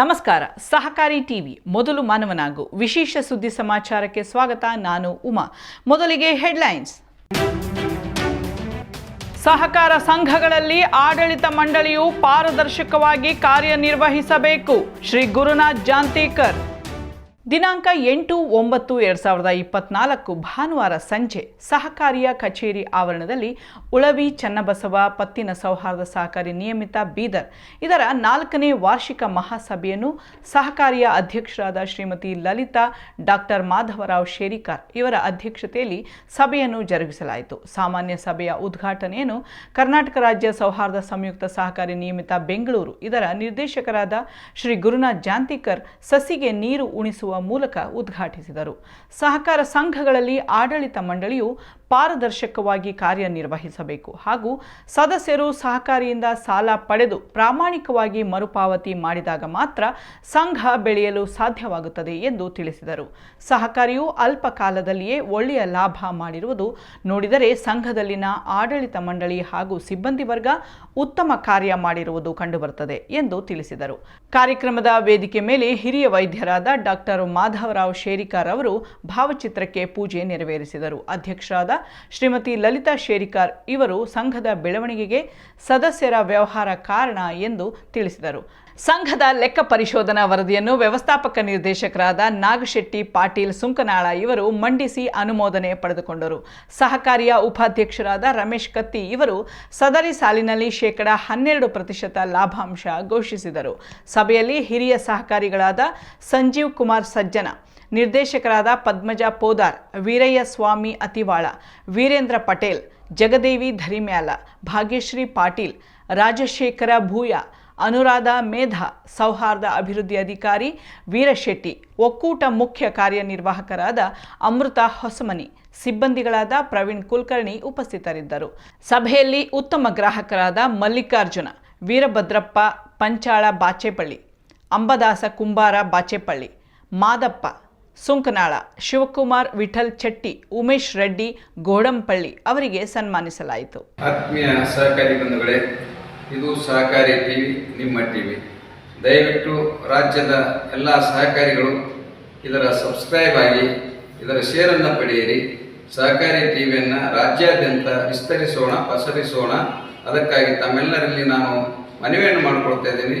ನಮಸ್ಕಾರ. ಸಹಕಾರಿ ಟಿವಿ, ಮೊದಲು ಮಾನವನಾಗು. ವಿಶೇಷ ಸುದ್ದಿ ಸಮಾಚಾರಕ್ಕೆ ಸ್ವಾಗತ, ನಾನು ಉಮಾ. ಮೊದಲಿಗೆ ಹೆಡ್ಲೈನ್ಸ್. ಸಹಕಾರ ಸಂಘಗಳಲ್ಲಿ ಆಡಳಿತ ಮಂಡಳಿಯು ಪಾರದರ್ಶಕವಾಗಿ ಕಾರ್ಯನಿರ್ವಹಿಸಬೇಕು. ಶ್ರೀ ಗುರುನಾಥ್ ಜಾಂತೇಕರ್. ದಿನಾಂಕ ಎಂಟು ಒಂಬತ್ತು ಎರಡು ಸಾವಿರದ ಇಪ್ಪತ್ನಾಲ್ಕು ಭಾನುವಾರ ಸಂಜೆ ಸಹಕಾರಿಯ ಕಚೇರಿ ಆವರಣದಲ್ಲಿ ಉಳವಿ ಚನ್ನಬಸವ ಪತ್ತಿನ ಸೌಹಾರ್ದ ಸಹಕಾರಿ ನಿಯಮಿತ ಬೀದರ್ ಇದರ ನಾಲ್ಕನೇ ವಾರ್ಷಿಕ ಮಹಾಸಭೆಯನ್ನು ಸಹಕಾರಿಯ ಅಧ್ಯಕ್ಷರಾದ ಶ್ರೀಮತಿ ಲಲಿತಾ, ಡಾಕ್ಟರ್ ಮಾಧವರಾವ್ ಶೇರಿಕಾರ್ ಇವರ ಅಧ್ಯಕ್ಷತೆಯಲ್ಲಿ ಸಭೆಯನ್ನು ಜರುಗಿಸಲಾಯಿತು. ಸಾಮಾನ್ಯ ಸಭೆಯ ಉದ್ಘಾಟನೆಯನ್ನು ಕರ್ನಾಟಕ ರಾಜ್ಯ ಸೌಹಾರ್ದ ಸಂಯುಕ್ತ ಸಹಕಾರಿ ನಿಯಮಿತ ಬೆಂಗಳೂರು, ಇದರ ನಿರ್ದೇಶಕರಾದ ಶ್ರೀ ಗುರುನಾಥ್ ಜಾಂತಿಕರ್ ಸಸಿಗೆ ನೀರು ಉಣಿಸುವ ಮೂಲಕ ಉದ್ಘಾಟಿಸಿದರು. ಸಹಕಾರ ಸಂಘಗಳಲ್ಲಿ ಆಡಳಿತ ಮಂಡಳಿಯು ಪಾರದರ್ಶಕವಾಗಿ ಕಾರ್ಯನಿರ್ವಹಿಸಬೇಕು ಹಾಗೂ ಸದಸ್ಯರು ಸಹಕಾರಿಯಿಂದ ಸಾಲ ಪಡೆದು ಪ್ರಾಮಾಣಿಕವಾಗಿ ಮರುಪಾವತಿ ಮಾಡಿದಾಗ ಮಾತ್ರ ಸಂಘ ಬೆಳೆಯಲು ಸಾಧ್ಯವಾಗುತ್ತದೆ ಎಂದು ತಿಳಿಸಿದರು. ಸಹಕಾರಿಯು ಅಲ್ಪ ಕಾಲದಲ್ಲಿಯೇ ಒಳ್ಳೆಯ ಲಾಭ ಮಾಡಿರುವುದು ನೋಡಿದರೆ ಸಂಘದಲ್ಲಿನ ಆಡಳಿತ ಮಂಡಳಿ ಹಾಗೂ ಸಿಬ್ಬಂದಿ ವರ್ಗ ಉತ್ತಮ ಕಾರ್ಯ ಮಾಡಿರುವುದು ಕಂಡುಬರುತ್ತದೆ ಎಂದು ತಿಳಿಸಿದರು. ಕಾರ್ಯಕ್ರಮದ ವೇದಿಕೆ ಮೇಲೆ ಹಿರಿಯ ವೈದ್ಯರಾದ ಡಾಕ್ಟರ್ ಮಾಧವರಾವ್ ಶೇರಿಕಾರ್ ಅವರು ಭಾವಚಿತ್ರಕ್ಕೆ ಪೂಜೆ ನೆರವೇರಿಸಿದರು. ಅಧ್ಯಕ್ಷರಾದ ಶ್ರೀಮತಿ ಲಲಿತಾ ಶೇರಿಕಾರ್ ಇವರು ಸಂಘದ ಬೆಳವಣಿಗೆಗೆ ಸದಸ್ಯರ ವ್ಯವಹಾರ ಕಾರಣ ಎಂದು ತಿಳಿಸಿದರು. ಸಂಘದ ಲೆಕ್ಕ ಪರಿಶೋಧನಾ ವರದಿಯನ್ನು ವ್ಯವಸ್ಥಾಪಕ ನಿರ್ದೇಶಕರಾದ ನಾಗಶೆಟ್ಟಿ, ಪಾಟೀಲ್, ಸುಂಕನಾಳ ಇವರು ಮಂಡಿಸಿ ಅನುಮೋದನೆ ಪಡೆದುಕೊಂಡರು. ಸಹಕಾರಿಯ ಉಪಾಧ್ಯಕ್ಷರಾದ ರಮೇಶ್ ಕತ್ತಿ ಇವರು ಸದರಿ ಸಾಲಿನಲ್ಲಿ ಶೇಕಡ ಹನ್ನೆರಡು ಪ್ರತಿಶತ ಲಾಭಾಂಶ ಘೋಷಿಸಿದರು. ಸಭೆಯಲ್ಲಿ ಹಿರಿಯ ಸಹಕಾರಿಗಳಾದ ಸಂಜೀವ್ ಕುಮಾರ್ ಸಜ್ಜನ. ನಿರ್ದೇಶಕರಾದ ಪದ್ಮಜ ಪೋದಾರ್, ವೀರಯ್ಯ ಸ್ವಾಮಿ ಅತಿವಾಳ, ವೀರೇಂದ್ರ ಪಟೇಲ್, ಜಗದೇವಿ ಧರಿಮ್ಯಾಲ, ಭಾಗ್ಯಶ್ರೀ ಪಾಟೀಲ್, ರಾಜಶೇಖರ ಭೂಯ, ಅನುರಾಧ ಮೇಧಾ, ಸೌಹಾರ್ದ ಅಭಿವೃದ್ಧಿ ಅಧಿಕಾರಿ ವೀರಶೆಟ್ಟಿ, ಒಕ್ಕೂಟ ಮುಖ್ಯ ಕಾರ್ಯನಿರ್ವಾಹಕರಾದ ಅಮೃತ ಹೊಸಮನಿ, ಸಿಬ್ಬಂದಿಗಳಾದ ಪ್ರವೀಣ್ ಕುಲಕರ್ಣಿ ಉಪಸ್ಥಿತರಿದ್ದರು. ಸಭೆಯಲ್ಲಿ ಉತ್ತಮ ಗ್ರಾಹಕರಾದ ಮಲ್ಲಿಕಾರ್ಜುನ, ವೀರಭದ್ರಪ್ಪ, ಪಂಚಾಳ ಬಾಚೇಪಳ್ಳಿ, ಅಂಬದಾಸ ಕುಂಬಾರ ಬಾಚೇಪಳ್ಳಿ ಮಾದಪ್ಪ, ಸುಂಕನಾಳ, ಶಿವಕುಮಾರ್, ವಿಠಲ್ ಚೆಟ್ಟಿ, ಉಮೇಶ್ ರೆಡ್ಡಿ, ಗೋಡಂಪಳ್ಳಿ ಅವರಿಗೆ ಸನ್ಮಾನಿಸಲಾಯಿತು. ಆತ್ಮೀಯ ಸಹಕಾರಿ ಬಂಧುಗಳೇ, ಇದು ಸಹಕಾರಿ ಟಿವಿ, ನಿಮ್ಮ ಟಿವಿ. ದಯವಿಟ್ಟು ರಾಜ್ಯದ ಎಲ್ಲ ಸಹಕಾರಿಗಳು ಇದರ ಸಬ್ಸ್ಕ್ರೈಬ್ ಆಗಿ, ಇದರ ಶೇರನ್ನು ಪಡೆಯಿರಿ. ಸಹಕಾರಿ ಟಿವಿಯನ್ನು ರಾಜ್ಯಾದ್ಯಂತ ವಿಸ್ತರಿಸೋಣ, ಪಸರಿಸೋಣ. ಅದಕ್ಕಾಗಿ ತಮ್ಮೆಲ್ಲರಲ್ಲಿ ನಾನು ಮನವಿಯನ್ನು ಮಾಡಿಕೊಳ್ತಾ ಇದ್ದೀನಿ.